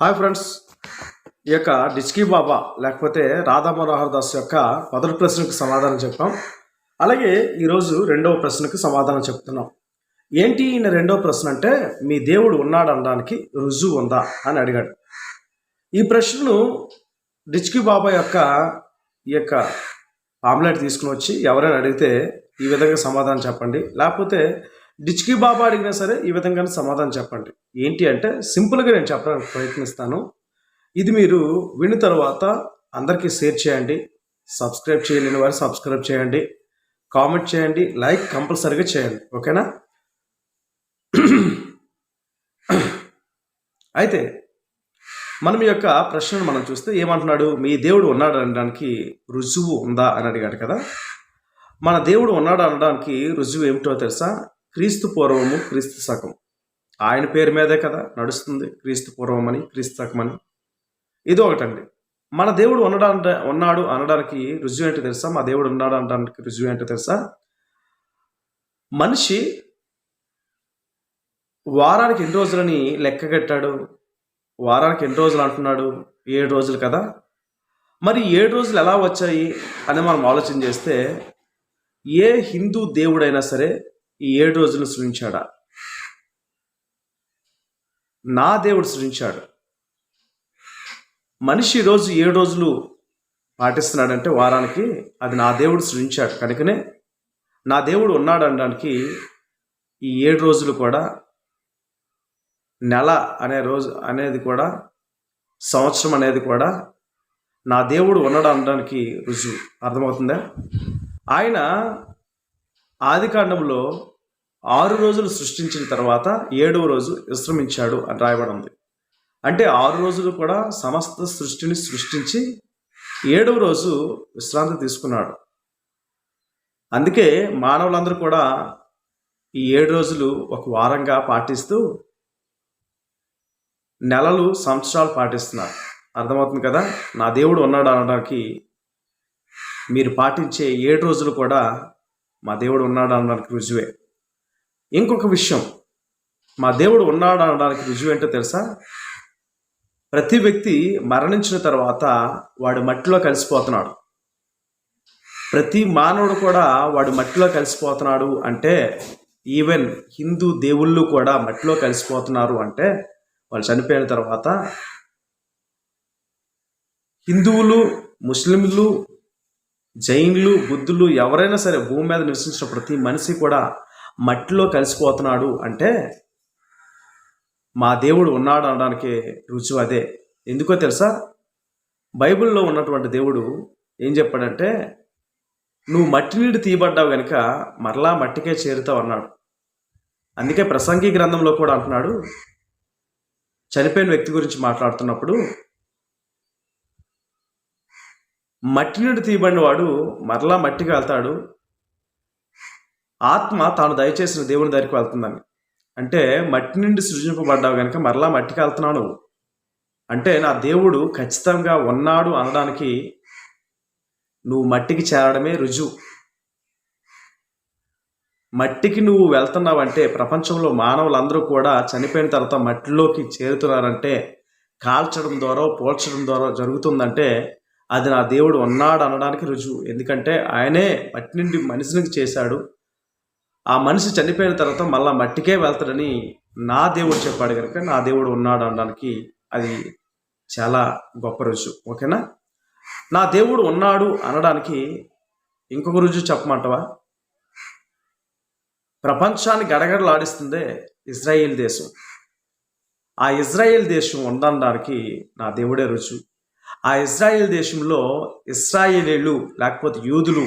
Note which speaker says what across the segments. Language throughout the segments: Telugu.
Speaker 1: Hi friends. ఈ యొక్క డిచ్కీ బాబా లేకపోతే రాధా మనోహర్ దాస్ యొక్క మొదటి ప్రశ్నకు సమాధానం చెప్పాం. అలాగే ఈరోజు రెండవ ప్రశ్నకు సమాధానం చెప్తున్నాం. ఏంటి ఈయన రెండవ ప్రశ్న అంటే మీ దేవుడు ఉన్నాడు అనడానికి రుజువు ఉందా? అని అడిగాడు. ఈ ప్రశ్నను డిచ్కీ బాబా యొక్క ఈ యొక్క ఆమ్లెట్ తీసుకుని వచ్చి ఎవరైనా అడిగితే ఈ విధంగా సమాధానం చెప్పండి. లేకపోతే డిచ్కి బాబా అడిగినా సరే ఈ విధంగానే సమాధానం చెప్పండి. ఏంటి అంటే సింపుల్గా నేను చెప్పడానికి ప్రయత్నిస్తాను. ఇది మీరు విన్న తర్వాత అందరికీ షేర్ చేయండి. సబ్స్క్రైబ్ చేయలేని వారు సబ్స్క్రైబ్ చేయండి. కామెంట్ చేయండి. లైక్ కంపల్సరీగా చేయండి. ఓకేనా? అయితే మనం ఈ యొక్క ప్రశ్నను మనం చూస్తే ఏమంటున్నాడు? మీ దేవుడు ఉన్నాడు అనడానికి రుజువు ఉందా అని అడిగాడు కదా. మన దేవుడు ఉన్నాడు అనడానికి రుజువు ఏమిటో తెలుసా? క్రీస్తు పూర్వము క్రీస్తు శకం ఆయన పేరు మీదే కదా నడుస్తుంది క్రీస్తు పూర్వం అని క్రీస్తు శకం అని ఇది ఒకటండి మన దేవుడు ఉండడానికి ఉన్నాడు అనడానికి రుజువు ఏంటో తెలుసా? మా దేవుడు ఉన్నాడు అనడానికి రుజువు ఏంటో తెలుసా? మనిషి వారానికి ఎన్ని రోజులని లెక్క కట్టాడు? వారానికి ఎన్ని రోజులు అంటున్నాడు? ఏడు రోజులు కదా? మరి ఏడు రోజులు ఎలా వచ్చాయి అని మనం ఆలోచన చేస్తే ఏ హిందూ దేవుడైనా సరే ఈ ఏడు రోజులు సృజించాడా? నా దేవుడు సృజించాడు. మనిషి రోజు ఏడు రోజులు పాటిస్తున్నాడంటే వారానికి అది నా దేవుడు సృజించాడు. కనుకనే నా దేవుడు ఉన్నాడు అనడానికి ఈ ఏడు రోజులు కూడా నెల అనే రోజు అనేది కూడా సంవత్సరం అనేది కూడా నా దేవుడు ఉన్నాడు అనడానికి రుజువు. అర్థమవుతుందా? ఆయన ఆది కాండంలో ఆరు రోజులు సృష్టించిన తర్వాత ఏడవ రోజు విశ్రమించాడు అని రాయబడింది అంటే ఆరు రోజులు కూడా సమస్త సృష్టిని సృష్టించి ఏడవ రోజు విశ్రాంతి తీసుకున్నాడు. అందుకే మానవులందరూ కూడా ఈ ఏడు రోజులు ఒక వారంగా పాటిస్తూ నెలలు సంవత్సరాలు పాటిస్తున్నారు. అర్థమవుతుంది కదా? నా దేవుడు ఉన్నాడు అనడానికి మీరు పాటించే ఏడు రోజులు కూడా మా దేవుడు ఉన్నాడు అనడానికి రుజువే. ఇంకొక విషయం మా దేవుడు ఉన్నాడు అనడానికి రుజువు ఏంటో తెలుసా? ప్రతి వ్యక్తి మరణించిన తర్వాత వాడు మట్టిలో కలిసిపోతున్నాడు. ప్రతి మానవుడు కూడా వాడు మట్టిలో కలిసిపోతున్నాడు అంటే ఈవెన్ హిందూ దేవుళ్ళు కూడా మట్టిలో కలిసిపోతున్నారు అంటే వాళ్ళు చనిపోయిన తర్వాత హిందువులు ముస్లింలు జైన్లు బుద్ధులు ఎవరైనా సరే భూమి మీద నివసించిన ప్రతి మనిషి కూడా మట్టిలో కలిసిపోతున్నాడు అంటే మా దేవుడు ఉన్నాడు అనడానికి రుజువు అదే. ఎందుకో తెలుసా? బైబిల్లో ఉన్నటువంటి దేవుడు ఏం చెప్పాడంటే నువ్వు మట్టి నీడు తీయబడ్డావు కనుక మరలా మట్టికే చేరుతావు అన్నాడు. అందుకే ప్రసంగి గ్రంథంలో కూడా అంటున్నాడు చనిపోయిన వ్యక్తి గురించి మాట్లాడుతున్నప్పుడు మట్టి నుండి తీయబడిన వాడు మరలా మట్టికి వెళ్తాడు. ఆత్మ తాను దయచేసిన దేవుని దగ్గరికి వెళ్తుందని. అంటే మట్టి నుండి సృజింపబడ్డావు కనుక మరలా మట్టికి వెళ్తున్నావు నువ్వు. అంటే నా దేవుడు ఖచ్చితంగా ఉన్నాడు అనడానికి నువ్వు మట్టికి చేరడమే రుజువు. మట్టికి నువ్వు వెళ్తున్నావంటే ప్రపంచంలో మానవులందరూ కూడా చనిపోయిన తర్వాత మట్టిలోకి చేరుతున్నారంటే కాల్చడం ద్వారా పోల్చడం ద్వారా జరుగుతుందంటే అది నా దేవుడు ఉన్నాడు అనడానికి రుజువు. ఎందుకంటే ఆయనే మట్టి నుండి మనిషిని చేశాడు. ఆ మనిషి చనిపోయిన తర్వాత మళ్ళా మట్టికే వెళ్తాడని నా దేవుడు చెప్పాడు కనుక నా దేవుడు ఉన్నాడు అనడానికి అది చాలా గొప్ప రుజువు. ఓకేనా? నా దేవుడు ఉన్నాడు అనడానికి ఇంకొక రుజువు చెప్పమంటవా? ప్రపంచాన్ని గడగడలాడిస్తుందే ఇజ్రాయేల్ దేశం. ఆ ఇజ్రాయేల్ దేశం ఉండడానికి నా దేవుడే రుజువు. ఆ ఇజ్రాయేల్ దేశంలో ఇస్రాయేలీలు లేకపోతే యూదులు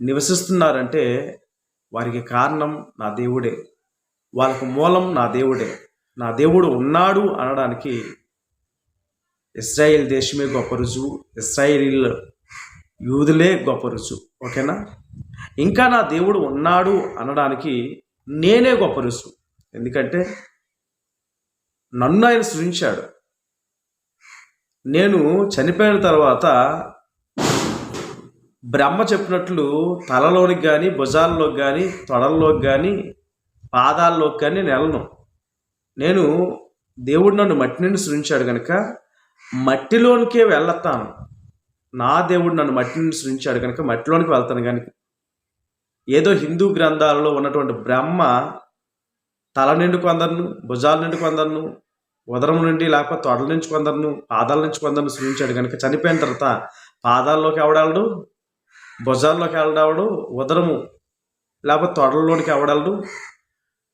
Speaker 1: నివసిస్తున్నారంటే వారికి కారణం నా దేవుడే. వాళ్ళకు మూలం నా దేవుడే. నా దేవుడు ఉన్నాడు అనడానికి ఇస్రాయేల్ దేశమే గొప్ప రుజువు. ఇస్రాయేలీల యూదులే గొప్ప రుజువు. ఓకేనా? ఇంకా నా దేవుడు ఉన్నాడు అనడానికి నేనే గొప్ప రుజువు. ఎందుకంటే నన్ను ఆయన సృజించాడు. నేను చనిపోయిన తర్వాత బ్రహ్మ చెప్పినట్లు తలలోనికి కానీ భుజాల్లోకి కానీ తొడల్లోకి కానీ పాదాల్లోకి కానీ నేను వెళ్ళను. నేను దేవుడు నన్ను మట్టి నుండి సృజించాడు కనుక మట్టిలోనికే వెళ్ళతాను నా దేవుడు నన్ను మట్టి నుండి సృజించాడు కనుక మట్టిలోనికి వెళ్తాను కనుక ఏదో హిందూ గ్రంథాలలో ఉన్నటువంటి బ్రహ్మ తల నిండు కొందరును భుజాల నిండు కొందరును ఉదరం నుండి లేకపోతే తొడల నుంచి కొందరును పాదాల నుంచి కొందరును సృజించాడు కనుక చనిపోయిన తర్వాత పాదాల్లోకి ఎవడాలడు భుజాల్లోకి ఎవడాడు ఉదరము లేకపోతే తొడలలోనికి ఎవడాడు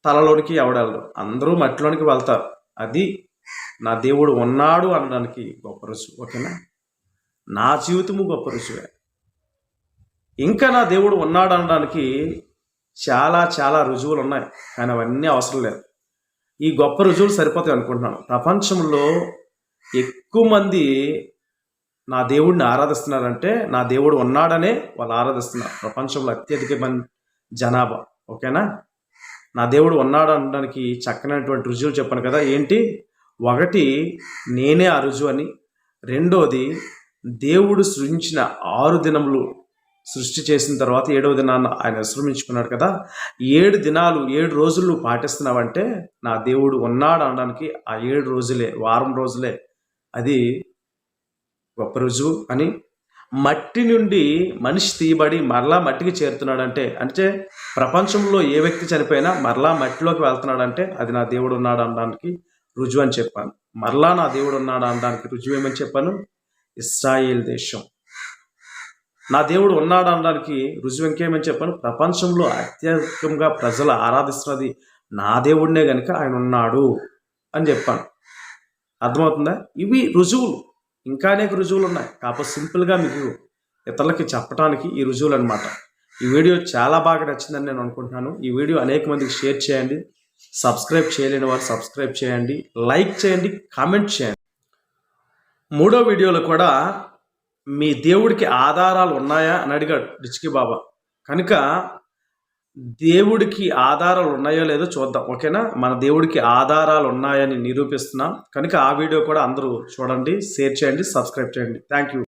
Speaker 1: తలలోనికి ఎవడాడు అందరూ మట్టిలోనికి వెళ్తారు. అది నా దేవుడు ఉన్నాడు అనడానికి గొప్ప రుజువు. ఓకేనా? నా జీవితము గొప్ప రుజువే. ఇంకా నా దేవుడు ఉన్నాడు అనడానికి చాలా చాలా రుజువులు ఉన్నాయి. కానీ అవన్నీ అవసరం లేదు. ఈ గొప్ప రుజువులు సరిపోతాయి అనుకుంటున్నాను. ప్రపంచంలో ఎక్కువ మంది నా దేవుడిని ఆరాధిస్తున్నారంటే నా దేవుడు ఉన్నాడనే వాళ్ళు ఆరాధిస్తున్నారు. ప్రపంచంలో అత్యధిక మంది జనాభా. ఓకేనా? నా దేవుడు ఉన్నాడు అనడానికి చక్కనటువంటి రుజువులు చెప్పాను కదా. ఏంటి? ఒకటి నేనే ఆ రుజువు అని. రెండోది దేవుడు సృజించిన ఆరు దినములు సృష్టి చేసిన తర్వాత ఏడవ దినాన్ని ఆయన విశ్రమించుకున్నాడు కదా. ఏడు దినాలు ఏడు రోజులు పాటిస్తున్నావంటే నా దేవుడు ఉన్నాడు అనడానికి ఆ ఏడు రోజులే వారం రోజులే. అది గొప్ప రుజువు అని మట్టి నుండి మనిషి తీయబడి మరలా మట్టికి చేరుతున్నాడంటే అంటే ప్రపంచంలో ఏ వ్యక్తి చనిపోయినా మరలా మట్టిలోకి వెళ్తున్నాడంటే అది నా దేవుడు ఉన్నాడు అనడానికి రుజువు అని చెప్పాను. మరలా నా దేవుడు ఉన్నాడు అనడానికి రుజువు ఏమని చెప్పాను? ఇస్రాయేల్ దేశం. నా దేవుడు ఉన్నాడు అనడానికి రుజువు ఇంకేమని చెప్పాను? ప్రపంచంలో అత్యధికంగా ప్రజలు ఆరాధిస్తున్నది నా దేవుడినే కనుక ఆయన ఉన్నాడు అని చెప్పాను. అర్థమవుతుందా? ఇవి రుజువులు. ఇంకా అనేక రుజువులు ఉన్నాయి. కాకపోతే సింపుల్గా మీకు ఇతరులకి చెప్పడానికి ఈ రుజువులు అనమాట ఈ వీడియో చాలా బాగా నచ్చిందని నేను అనుకుంటున్నాను. ఈ వీడియో అనేక మందికి షేర్ చేయండి. సబ్స్క్రైబ్ చేయలేని వారు సబ్స్క్రైబ్ చేయండి. లైక్ చేయండి. కామెంట్ చేయండి. మూడో వీడియోలో కూడా మీ దేవుడికి ఆధారాలు ఉన్నాయా? అని అడిగాడు రిచికి బాబా. కనుక దేవుడికి ఆధారాలు ఉన్నాయో లేదో చూద్దాం ఓకేనా? మన దేవుడికి ఆధారాలు ఉన్నాయని నిరూపిస్తున్నాం. కనుక ఆ వీడియో కూడా అందరూ చూడండి షేర్ చేయండి సబ్స్క్రైబ్ చేయండి. Thank you